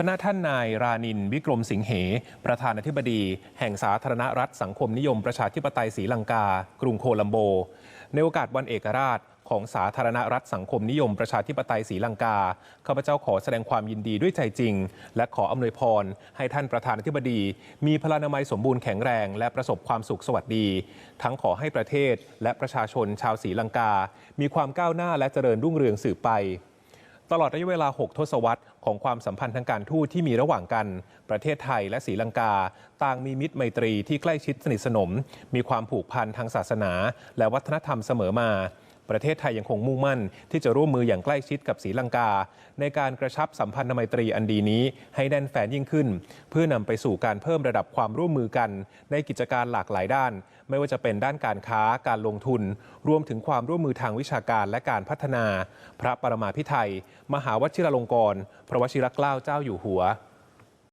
ระนาท่านนายรานิน วิกรมสิงเห ประธานาธิบดี แห่งสาธารณรัฐสังคมนิยมประชาธิปไตยศรีลังกา กรุงโคลัมโบ ในโอกาสวันเอกราชของสาธารณรัฐสังคมนิยมประชาธิปไตยศรีลังกา ข้าพเจ้าขอแสดงความยินดีด้วยใจจริง และขออำนวยพร ให้ท่านประธานาธิบดี มีพลานามัยสมบูรณ์แข็งแรง และประสบความสุขสวัสดี ทั้งขอให้ประเทศและประชาชนชาวศรีลังกา มีความก้าวหน้าและเจริญรุ่งเรืองสืบไป ตลอดระยะเวลา 6 ทศวรรษของความสัมพันธ์ทางการทูตที่มีระหว่างกัน ประเทศไทยและศรีลังกา ต่างมีมิตรไมตรีที่ใกล้ชิดสนิทสนม มีความผูกพันทางศาสนา และวัฒนธรรมเสมอมา ประเทศไทยยังคงมุ่งมั่น ที่จะร่วมมืออย่างใกล้ชิดกับศรีลังกา ในการกระชับสัมพันธไมตรีอันดีนี้ให้แน่นแฟนยิ่งขึ้น เพื่อนำไปสู่การเพิ่มระดับความร่วมมือกัน ในกิจการหลากหลายด้าน ไม่ว่าจะเป็นด้านการค้าการลงทุน รวมถึงความร่วมมือทางวิชาการและการพัฒนา พระปรมาภิไธยมหาวชิรลงกรณ์พระวชิรเกล้าเจ้าอยู่หัว